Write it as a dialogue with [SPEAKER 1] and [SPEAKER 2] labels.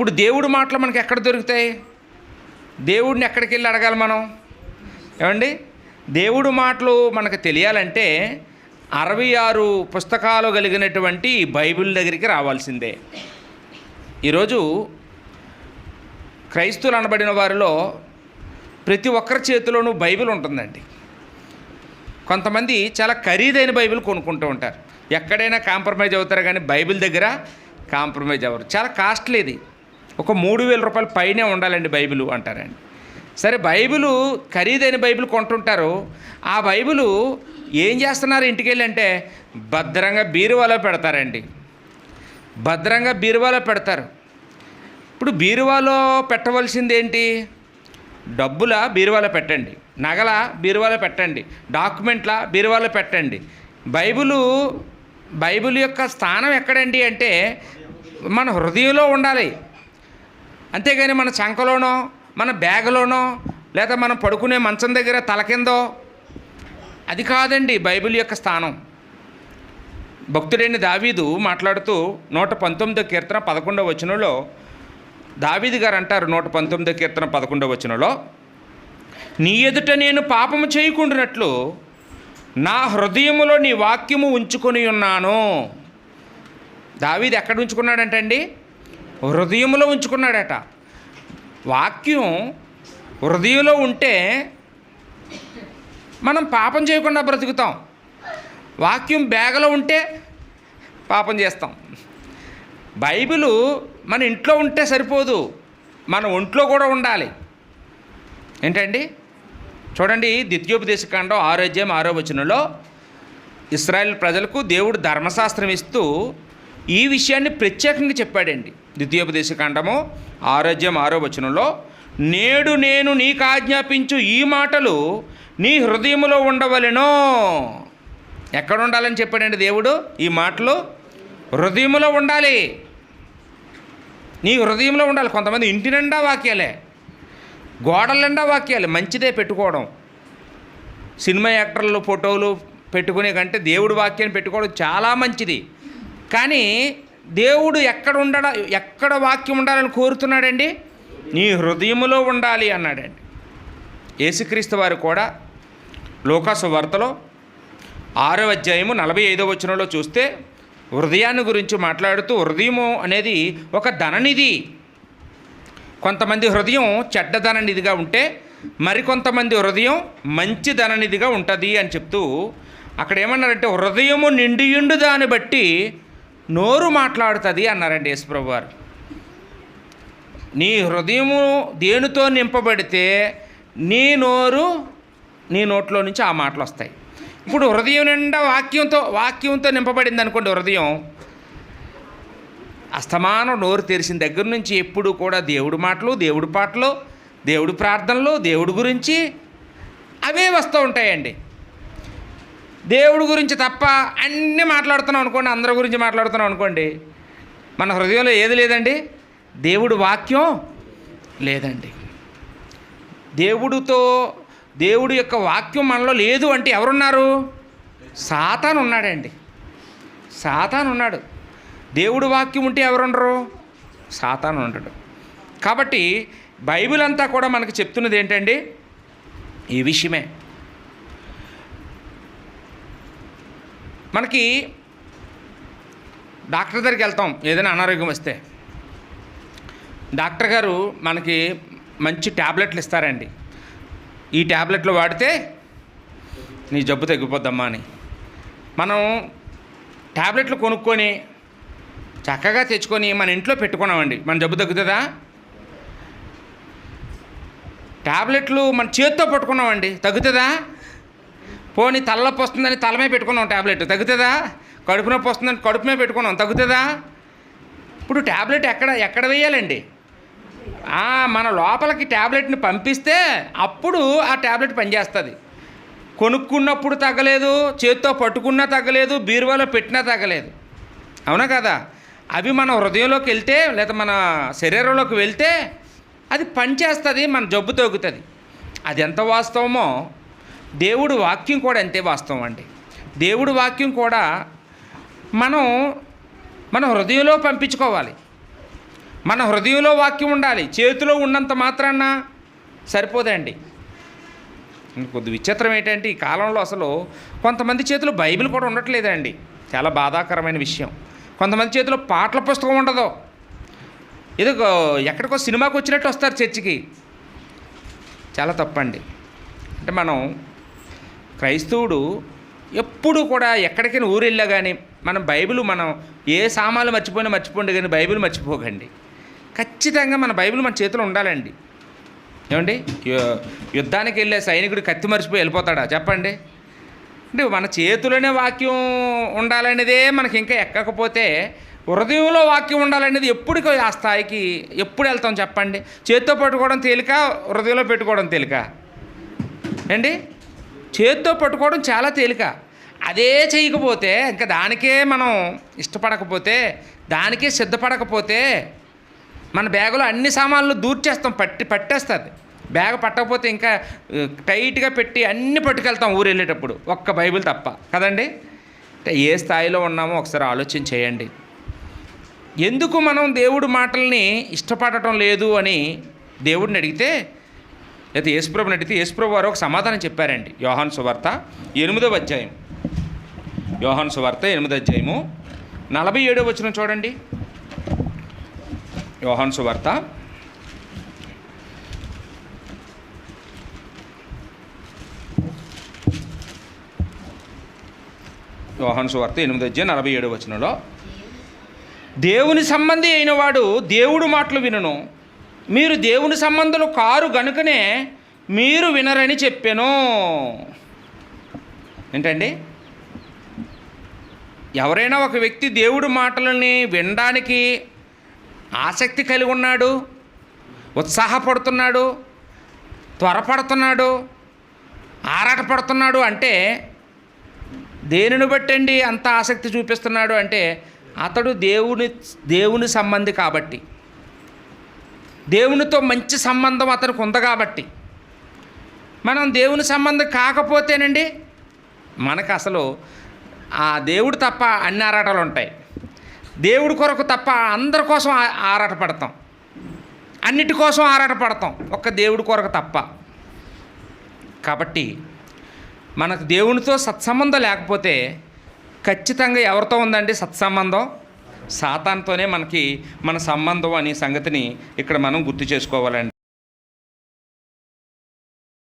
[SPEAKER 1] ఇప్పుడు దేవుడు మాటలు మనకి ఎక్కడ దొరుకుతాయి? దేవుడిని ఎక్కడికి వెళ్ళి అడగాలి మనం? ఏమండి? దేవుడు మాటలు మనకు తెలియాలంటే అరవై ఆరు పుస్తకాలు కలిగినటువంటి బైబిల్ దగ్గరికి రావాల్సిందే. ఈరోజు క్రైస్తువులు అనబడిన వారిలో ప్రతి ఒక్కరి చేతిలోనూ బైబిల్ ఉంటుందండి. కొంతమంది చాలా ఖరీదైన బైబిల్ కొనుక్కుంటూ ఉంటారు. ఎక్కడైనా కాంప్రమైజ్ అవుతారు కానీ బైబిల్ దగ్గర కాంప్రమైజ్ అవ్వరు. చాలా కాస్ట్లీది ఒక మూడు వేల రూపాయల పైనే ఉండాలండి బైబిల్ అంటారండి. సరే బైబిలు ఖరీదైన బైబిల్ కొంటుంటారు. ఆ బైబిలు ఏం చేస్తున్నారు ఇంటికి భద్రంగా బీరువాలో పెడతారండి. భద్రంగా బీరువాలో పెడతారు. ఇప్పుడు బీరువాలో పెట్టవలసింది ఏంటి డబ్బుల బీరువాలో పెట్టండి. నగల బీరువాలో పెట్టండి. డాక్యుమెంట్ల బీరువాలో పెట్టండి. బైబిలు బైబిల్ యొక్క స్థానం ఎక్కడండి అంటే మన హృదయంలో ఉండాలి. అంతేగాని మన చంకలోనో మన బ్యాగులోనో లేదా మనం పడుకునే మంచం దగ్గర తల కిందో అది కాదండి బైబిల్ యొక్క స్థానం. భక్తుడైన దావీదు మాట్లాడుతూ నూట పంతొమ్మిదో కీర్తన పదకొండవ వచనంలో దావీదు గారు అంటారు నూట పంతొమ్మిదో కీర్తన పదకొండవ వచనంలో నీ ఎదుట నేను పాపము చేయకుండానట్లు నా హృదయములో నీ వాక్యము ఉంచుకొని ఉన్నాను. దావీది ఎక్కడ ఉంచుకున్నాడంటండి? హృదయంలో ఉంచుకున్నాడట. వాక్యం హృదయంలో ఉంటే మనం పాపం చేయకుండా బ్రతుకుతాం. వాక్యం బ్యాగలో ఉంటే పాపం చేస్తాం. బైబిలు మన ఇంట్లో ఉంటే సరిపోదు. మన ఒంట్లో కూడా ఉండాలి. ఏంటండి? చూడండి ద్వితీయోపదేశకాండం ఆరోగ్యం ఆరో వచనంలో ఇస్రాయల్ ప్రజలకు దేవుడు ధర్మశాస్త్రం ఇస్తూ ఈ విషయాన్ని ప్రత్యేకంగా చెప్పాడండి. ద్వితీయోపదేశకాండము ఆరోగ్యం ఆరో వచనంలో నేడు నేను నీకు ఆజ్ఞాపించు ఈ మాటలు నీ హృదయంలో ఉండవలెనో. ఎక్కడ ఉండాలని చెప్పాడండి దేవుడు? ఈ మాటలు హృదయములో ఉండాలి. నీ హృదయంలో ఉండాలి. కొంతమంది ఇంటి నిండా వాక్యాలే గోడల నిండా వాక్యాలు మంచిదే పెట్టుకోవడం. సినిమా యాక్టర్లు ఫోటోలు పెట్టుకునే కంటే దేవుడు వాక్యాన్ని పెట్టుకోవడం చాలా మంచిది. కానీ దేవుడు ఎక్కడ ఉండడ ఎక్కడ వాక్యం ఉండాలని కోరుతున్నాడండి? నీ హృదయములో ఉండాలి అన్నాడండి. యేసుక్రీస్తు వారు కూడా లోకాసు వార్తలో ఆరో అధ్యాయము నలభై ఐదో వచనంలో చూస్తే హృదయాన్ని గురించి మాట్లాడుతూ హృదయము అనేది ఒక ధననిధి. కొంతమంది హృదయం చెడ్డ ధననిధిగా ఉంటే మరికొంతమంది హృదయం మంచి ధననిధిగా ఉంటుంది అని చెప్తూ అక్కడ ఏమన్నారంటే హృదయము నిండియుండు దాన్ని బట్టి నోరు మాట్లాడుతుంది అన్నారండి యేసుప్రభు వారు నీ హృదయము దేనితో నింపబడితే నీ నోరు నీ నోట్లో నుంచి ఆ మాటలు వస్తాయి ఇప్పుడు హృదయం నిండా వాక్యంతో వాక్యంతో నింపబడింది అనుకోండి హృదయం. అస్తమానం నోరు తెరిచిన దగ్గర నుంచి ఎప్పుడు కూడా దేవుడి మాటలు దేవుడి పాటలు దేవుడి ప్రార్థనలు దేవుడి గురించి అవే వస్తూ ఉంటాయండి. దేవుడి గురించి తప్ప అన్నీ మాట్లాడుతున్నాం అనుకోండి అందరి గురించి మాట్లాడుతున్నాం అనుకోండి మన హృదయంలో ఏది లేదండి? దేవుడు వాక్యం లేదండి. దేవుడితో దేవుడి యొక్క వాక్యం మనలో లేదు అంటే ఎవరున్నారు? సాతాను ఉన్నాడండి. సాతాను ఉన్నాడు. దేవుడు వాక్యం ఉంటే ఎవరుండరు? సాతాను ఉండడు. కాబట్టి బైబిల్ అంతా కూడా మనకు చెప్తున్నది ఏంటండి? ఈ విషయమే. మనకి డాక్టర్ దగ్గరికి వెళ్తాం ఏదైనా అనారోగ్యం వస్తే. డాక్టర్ గారు మనకి మంచి ట్యాబ్లెట్లు ఇస్తారండి. ఈ ట్యాబ్లెట్లు వాడితే నీ జబ్బు తగ్గిపోద్దమ్మా అని. మనం ట్యాబ్లెట్లు కొనుక్కొని చక్కగా తెచ్చుకొని మన ఇంట్లో పెట్టుకున్నామండి. మన జబ్బు తగ్గుతుందా? ట్యాబ్లెట్లు మన చేతితో పట్టుకున్నామండి. తగ్గుతుందా? పోనీ తలనొప్పి వస్తుందని తలమే పెట్టుకున్నాం ట్యాబ్లెట్ తగ్గుతుందా? కడుపు నొప్పి వస్తుందని కడుపుమే పెట్టుకున్నాం. తగ్గుతుందా? ఇప్పుడు ట్యాబ్లెట్ ఎక్కడ ఎక్కడ వేయాలండి? మన లోపలికి ట్యాబ్లెట్ని పంపిస్తే అప్పుడు ఆ ట్యాబ్లెట్ పనిచేస్తుంది. కొనుక్కున్నప్పుడు తగ్గలేదు చేత్తో పట్టుకున్నా తగ్గలేదు బీరువాలో పెట్టినా తగ్గలేదు. అవునా కదా? అవి మన హృదయంలోకి వెళ్తే లేదా మన శరీరంలోకి వెళ్తే అది పనిచేస్తుంది మన జబ్బు తగ్గుతుంది. అది ఎంత వాస్తవమో దేవుడు వాక్యం కూడా అంతే వాస్తవం అండి. దేవుడు వాక్యం కూడా మనం మన హృదయంలో పంపించుకోవాలి. మన హృదయంలో వాక్యం ఉండాలి. చేతిలో ఉన్నంత మాత్రాన సరిపోదండి. కొద్ది విచిత్రం ఏంటంటే ఈ కాలంలో అసలు కొంతమంది చేతిలో బైబిల్ కూడా ఉండట్లేదండి. చాలా బాధాకరమైన విషయం. కొంతమంది చేతిలో పాటల పుస్తకం ఉండదు. ఏదో ఎక్కడికో సినిమాకి వచ్చినట్టు వస్తారు చర్చికి. చాలా తప్పండి. అంటే మనం క్రైస్తవుడు ఎప్పుడు కూడా ఎక్కడికైనా ఊరు వెళ్ళా కానీ మనం బైబిల్ మనం ఏ సామాన్లు మర్చిపోయినా మర్చిపోండి కానీ బైబిల్ మర్చిపోకండి. ఖచ్చితంగా మన బైబిల్ మన చేతిలో ఉండాలండి. ఏమండి? యుద్ధానికి వెళ్ళే సైనికుడు కత్తి మర్చిపోయి వెళ్ళిపోతాడా? చెప్పండి. అంటే మన చేతిలోనే వాక్యం ఉండాలనేదే మనకి ఇంకా ఎక్కకపోతే హృదయంలో వాక్యం ఉండాలనేది ఎప్పుడు ఆ స్థాయికి ఎప్పుడు వెళ్తాం చెప్పండి? చేతితో పట్టుకోవడం తేలిక హృదయంలో పెట్టుకోవడం తేలిక? ఏంటి? చేత్తో పట్టుకోవడం చాలా తేలిక. అదే చేయకపోతే ఇంకా దానికే మనం ఇష్టపడకపోతే దానికే సిద్ధపడకపోతే మన బ్యాగులో అన్ని సామాన్లు దూర్చేస్తాం పట్టి పట్టేస్తుంది. బ్యాగ్ పట్టకపోతే ఇంకా టైట్గా పెట్టి అన్ని పట్టుకెళ్తాం ఊరు వెళ్ళేటప్పుడు ఒక్క బైబిల్ తప్ప. కదండి? అంటే ఏ స్థాయిలో ఉన్నామో ఒకసారి ఆలోచన చేయండి. ఎందుకు మనం దేవుడు మాటల్ని ఇష్టపడటం లేదు అని దేవుడిని అడిగితే అయితే యేసుప్రభుని అడిగితే యేసుప్రభు వారు ఒక సమాధానం చెప్పారండి. యోహాన్ సువార్త ఎనిమిదవ అధ్యాయం. యోహాన్ సువార్త ఎనిమిదో అధ్యాయము. నలభై ఏడో వచ్చిన చూడండి. యోహాన్ సువార్త. యోహాన్ సువార్త ఎనిమిది అధ్యాయం నలభై ఏడవ వచనంలో. దేవుని సంబంధి అయిన వాడు దేవుడు మాటలు వినను. మీరు దేవుని సంబంధులు కారు గనుకనే మీరు వినరని చెప్పాను. ఏంటండి? ఎవరైనా ఒక వ్యక్తి దేవుడి మాటలని వినడానికి ఆసక్తి కలిగి ఉన్నాడు ఉత్సాహపడుతున్నాడు త్వరపడుతున్నాడు ఆరాటపడుతున్నాడు అంటే దేనిని బట్టండి అంత ఆసక్తి చూపిస్తున్నాడు అంటే అతడు దేవుని దేవుని సంబంధి కాబట్టి. దేవునితో మంచి సంబంధం అతనికి ఉంది కాబట్టి. మనం దేవుని సంబంధం కాకపోతేనండి మనకు అసలు ఆ దేవుడు తప్ప అన్ని ఆరాటాలు ఉంటాయి. దేవుడి కొరకు తప్ప అందరి కోసం ఆరాట పడతాం. అన్నిటి కోసం ఆరాట పడతాం. ఒక్క దేవుడి కొరకు తప్ప. కాబట్టి మనకు దేవునితో సత్సంబంధం లేకపోతే ఖచ్చితంగా ఎవరితో ఉందండి సత్సంబంధం? సాతాన్తోనే మనకి మన సంబంధం అనే సంగతిని ఇక్కడ మనం గుర్తు చేసుకోవాలండి.